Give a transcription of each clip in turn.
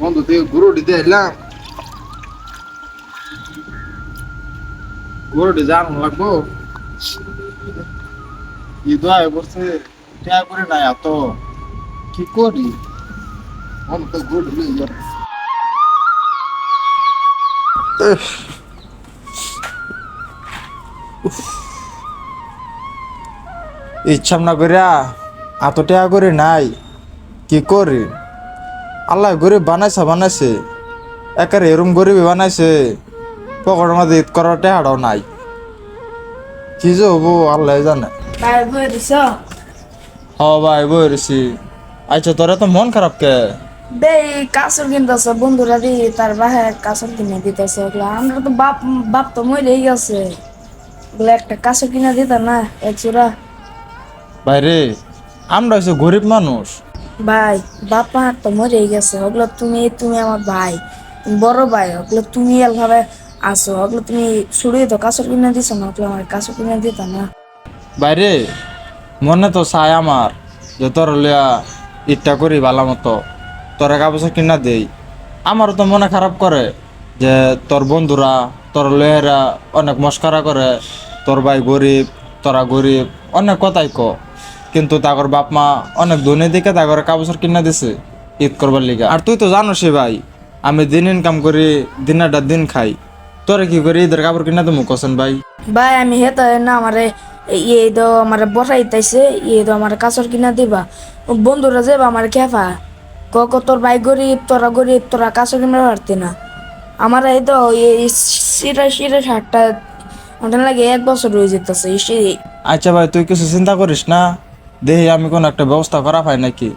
বন্ধু থেকে গরুটি দিয়ে এলাম। গরুটি জানো লাগবো। ঈদ আয় বসে ট্যাগ করে নাই এত। কি করি? বন্ধু তো গরুটি নিয়ে যাবে। ইচ্ছা না করিয়া এত টাকা করে নাই। কি করি? আল্লাহ গরিব বানাইছে বানাইছে। একের এরম গরিবই বানাইছে পকেটের মধ্যে ঈদ করার টাকাটাও নাই। কি যে হব আল্লাহ জানে। ভাই বই হ ভাই বইরেছি আচ্ছা তোর তো মন খারাপ কে? বে কাসর কিনতেছে বন্ধুরা দি তার বাহে কাসর কিনে দিতেছে। ওগুলো আমরা তো বাপ বাপ তো মরেই গেছে। ওগুলো একটা কাসর কিনে দিত না এক চূড়া ভাই রে আমরা হচ্ছে গরিব মানুষ। ভাই, বাপ তো মরেই গেছে। ওগুলো তুমি তুমি আমার ভাই, বড় ভাই ওগুলো তুমি এভাবে আসো ওগুলো তুমি শুরুই তো কাসর কিনে দিছো না ওগুলো আমার কাসর কিনে দিত না। বাইরে, মনে তো চাই আমার যে তোর লিয়া ইটটা করি ভালো মতো, তোর কাপড় কিনা দেই। আমারও তো মনে খারাপ করে যে তোর বন্ধুরা, তোর লেহেরা অনেক মস্কারা করে, তোর ভাই গরিব, তোরা গরিব, অনেক কথাই ক কিন্তু তাগর বাপ মা অনেক ধনী দিকে তাগর কাপড় কিনা দিছে ঈদ করবার লিগা। আর তুই তো জানোসই ভাই আমি দিন ইনকাম করি দিনাটা দিন খাই। তোরে কি করি ঈদের কাপড় কিনা দেবো কসেন ভাই? ভাই আমি হেতা না আমারে ইয়ে দো আমার বসাইতেছে ইয়ে দো আমার কাসর কিনা দিবা। বন্ধুরা যাবা আমার খেফা কক তোর ভাই গরিব তোরা গরিব তোরা কাসর কিনা পারতি না। আমার এই তো এই সিরা সিরা শার্টটা ওটা লাগে এক বছর হয়ে যেতেছে আচ্ছা ভাই তুই কিছু চিন্তা করিস না। দেখি আমি কোনো একটা ব্যবস্থা করা পাই নাকি?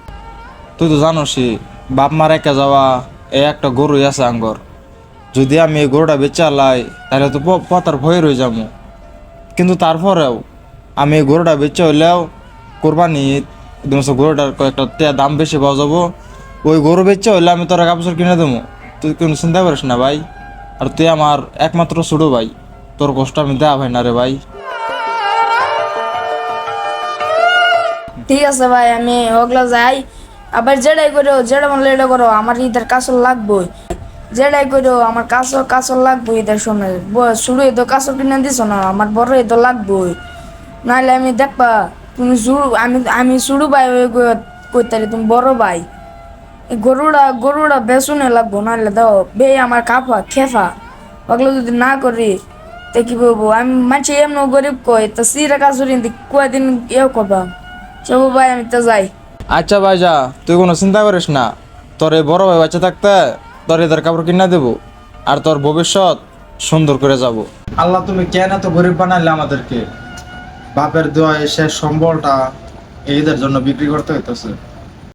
তুই তো জানোসই, বাপ মা রেখে যাওয়া, এ একটা গরু আছে আঙ্গর। যদি আমি এই গরুটা বেচে আলাই তাহলে তো পতার ভয় রয়ে যাব। কিন্তু তারপরেও, আমি এই গরুটা বেচে হইলেও কোরবানি গরুটার কয়েকটা তে- দাম বেশি পাওয়া যাব। ওই গরু বেচে হইলে আমি তোরা কাপড় কিনে দেবো। তুই কোনো চিন্তা করিস না ভাই। আর তুই আমার একমাত্র ছোটো ভাই। তোর কষ্ট আমি দেওয়া ভাই না রে ভাই। ঠিক আছে ভাই, আমি ওগুলা যাই। আবার যেটাই করো যেটা বললে করো, আমার ঈদের কাসর লাগবই। যেটাই করো আমার কাসর কাসর লাগবো ঈদের সময়। শুরু তো কাসর কিনে দিছ না, আমার বড় তো লাগবই। নাহলে আমি দেখবা, তুমি শুরু আমি আমি শুরু ভাই কইতারি তুমি বড় ভাই। এই গরুটা গরুটা বেসুনে লাগবো নাহলে দাও বে আমার কাফা, খেফা। ওগুলো যদি না করি, তে কি বলব? আমি মানছি এমন গরিব কই, তো সিরা কাসুরি কয়দিন ইয়ে করবা। চবু ভাই আমি তো যাই। আচ্ছা ভাই যা। তুই কোনো চিন্তা করিস না। তোর এই বড় ভাই বাচ্চা থাকতে তোর এদের কাপড় কিনা দেবো। আর তোর ভবিষ্যৎ সুন্দর করে যাব। আল্লাহ তুমি কেন এত গরিব বানাইলে আমাদেরকে? বাপের দোয়া এসে সম্বলটা এদের জন্য বিক্রি করতে হইতেছে।